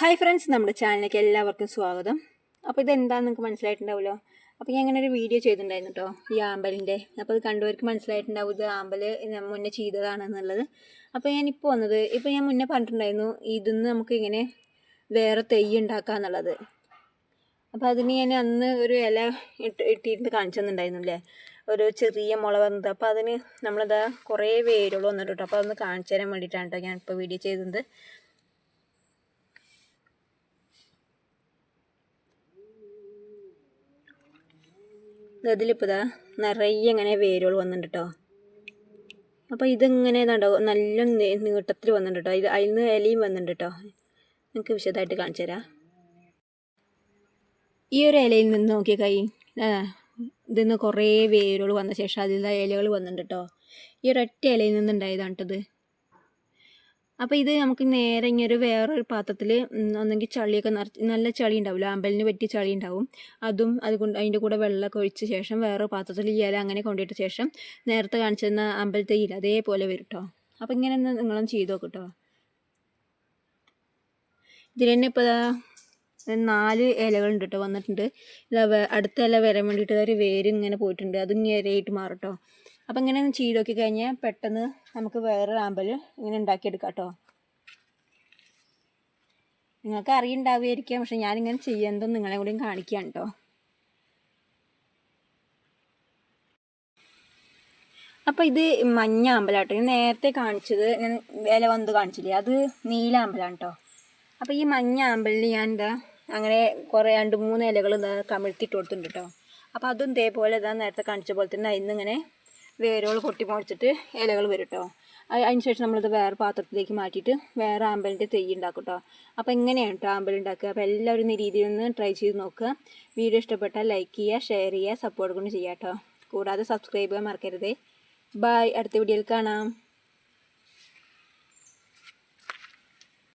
Hi friends നമ്മുടെ ചാനലിലേക്ക് എല്ലാവർക്കും സ്വാഗതം. അപ്പോൾ ഇതെന്താണെന്ന് നിങ്ങൾക്ക് മനസ്സിലായിട്ടുണ്ടാവുമല്ലോ? അപ്പോൾ ഞാൻ ഇങ്ങനെ ഒരു വീഡിയോ ചെയ്തിട്ടുണ്ടായിരുന്നു കേട്ടോ ഈ ആമ്പലിന്റെ. അപ്പോൾ അത് കണ്ടവർക്ക് മനസ്സിലായിട്ടുണ്ടാവും ഇത് ആമ്പൽ മുന്നേ ചെയ്തതാണെന്നുള്ളത്. അപ്പോൾ ഞാൻ ഞാനിപ്പോൾ വന്നത് ഇപ്പോൾ ഞാൻ മുന്നേ പറഞ്ഞിട്ടുണ്ടായിരുന്നു ഇതിന്ന് നമുക്ക് ഇങ്ങനെ വേറെ തെയ്യ് ഉണ്ടാക്കാന്നുള്ളത് അപ്പോൾ അതിന് ഞാൻ അന്ന് ഒരു ഇല ഇട്ട് ഇട്ടിട്ട് കാണിച്ചു അല്ലേ ഒരു ചെറിയ മുള വന്നത്. അപ്പോൾ അതിന് നമ്മളതാ കുറേ വേരുകൾ വന്നിട്ട് കേട്ടോ അപ്പോൾ അതൊന്ന് കാണിച്ചു തരാൻ വേണ്ടിയിട്ടാണ് കേട്ടോ ഞാൻ ഇപ്പോൾ വീഡിയോ ചെയ്തത്. ഇതിലിപ്പോൾ ഇതാ നിറയെ ഇങ്ങനെ വേരുകൾ വന്നിട്ടുണ്ട് കേട്ടോ അപ്പോൾ ഇതിങ്ങനെ ഇതുണ്ടാവും നല്ല നീട്ടത്തിൽ വന്നിട്ടുണ്ട് ഇത് അതിൽ നിന്ന് ഇലയും വന്നിട്ടുണ്ട് കേട്ടോ നിങ്ങൾക്ക് വിശദമായിട്ട് കാണിച്ചു തരാം. ഈ ഒരു ഇലയിൽ നിന്ന് നോക്കിയ കൈ ഇതിൽ നിന്ന് കുറേ വേരുകൾ വന്ന ശേഷം അതിൽ ഇലകൾ വന്നിട്ടുണ്ട് കേട്ടോ ഈ ഒരൊറ്റ ഇലയിൽ നിന്നുണ്ടായതാണ് കേട്ടത് അപ്പോൾ ഇത് നമുക്ക് നേരെ ഇങ്ങനെ വേറൊരു പാത്രത്തിൽ ഒന്നെങ്കിൽ ചളിയൊക്കെ നിറച്ച് നല്ല ചളി ഉണ്ടാവില്ല അമ്പലിന് പറ്റിയ ചളി ഉണ്ടാവും. അതും അതുകൊണ്ട് അതിന്റെ കൂടെ വെള്ളമൊക്കെ ഒഴിച്ച ശേഷം വേറെ പാത്രത്തിൽ ഈ ഇല അങ്ങനെ കൊണ്ടിട്ട ശേഷം നേരത്തെ കാണിച്ചിരുന്ന അമ്പലത്തെ ഇല അതേപോലെ വരും കേട്ടോ അപ്പോൾ ഇങ്ങനെ ഒന്ന് ചെയ്തു ചെയ്ത് നോക്ക് കേട്ടോ ഇതിൽ തന്നെ ഇപ്പോൾ നാല് ഇലകളുണ്ട് കേട്ടോ വന്നിട്ടുണ്ട് അടുത്ത ഇല വരാൻ വേണ്ടിയിട്ട് ഒരു വേര് ഇങ്ങനെ പോയിട്ടുണ്ട്. അത് ഇങ്ങനെ ഇരയായിട്ട് മാറും കേട്ടോ അപ്പം ഇങ്ങനെ നോക്കി കഴിഞ്ഞാൽ പെട്ടെന്ന് നമുക്ക് വേറെ ആമ്പൽ ഇങ്ങനെ ഉണ്ടാക്കിയെടുക്കാം കേട്ടോ നിങ്ങൾക്ക് അറിയുണ്ടാവുമായിരിക്കാം പക്ഷെ ഞാനിങ്ങനെ ചെയ്യുന്നതും നിങ്ങളെ കൂടെയും കാണിക്കുകയാണ് കേട്ടോ. അപ്പോൾ ഇത് മഞ്ഞ അമ്പലാട്ടോ ഞാൻ നേരത്തെ കാണിച്ചത് ഞാൻ ഇല വന്ന് കാണിച്ചില്ലേ? അത് നീല അമ്പലാണ് കേട്ടോ അപ്പോൾ ഈ മഞ്ഞ അമ്പലിൽ ഞാൻ എന്താ അങ്ങനെ കുറേ രണ്ട് മൂന്ന് ഇലകൾ കമിഴ്ത്തിട്ട് കൊടുത്തിട്ടുണ്ട് കേട്ടോ അപ്പോൾ അതും ഇതേപോലെ ഇതാ നേരത്തെ കാണിച്ച പോലെ തന്നെ അതിൽ ഇങ്ങനെ വേരുകൾ പൊട്ടി മുളച്ചിട്ട് ഇലകൾ വരും കേട്ടോ അതിന് ശേഷം നമ്മളിത് വേറെ പാത്രത്തിലേക്ക് മാറ്റിയിട്ട് വേറെ ആമ്പലിന്റെ തെയ്യ് ഉണ്ടാക്കും കേട്ടോ അപ്പോൾ ഇങ്ങനെയാണ് കേട്ടോ ആമ്പൽ ഉണ്ടാക്കുക അപ്പോൾ എല്ലാവരും ഈ രീതിയിൽ ഒന്ന് ട്രൈ ചെയ്ത് നോക്കുക. വീഡിയോ ഇഷ്ടപ്പെട്ടാൽ ലൈക്ക് ചെയ്യുക ഷെയർ ചെയ്യുക സപ്പോർട്ട് കൊണ്ട് ചെയ്യുക കേട്ടോ കൂടാതെ സബ്സ്ക്രൈബ് ചെയ്യാൻ മറക്കരുത്. ബായ് അടുത്ത വീഡിയോയിൽ കാണാം.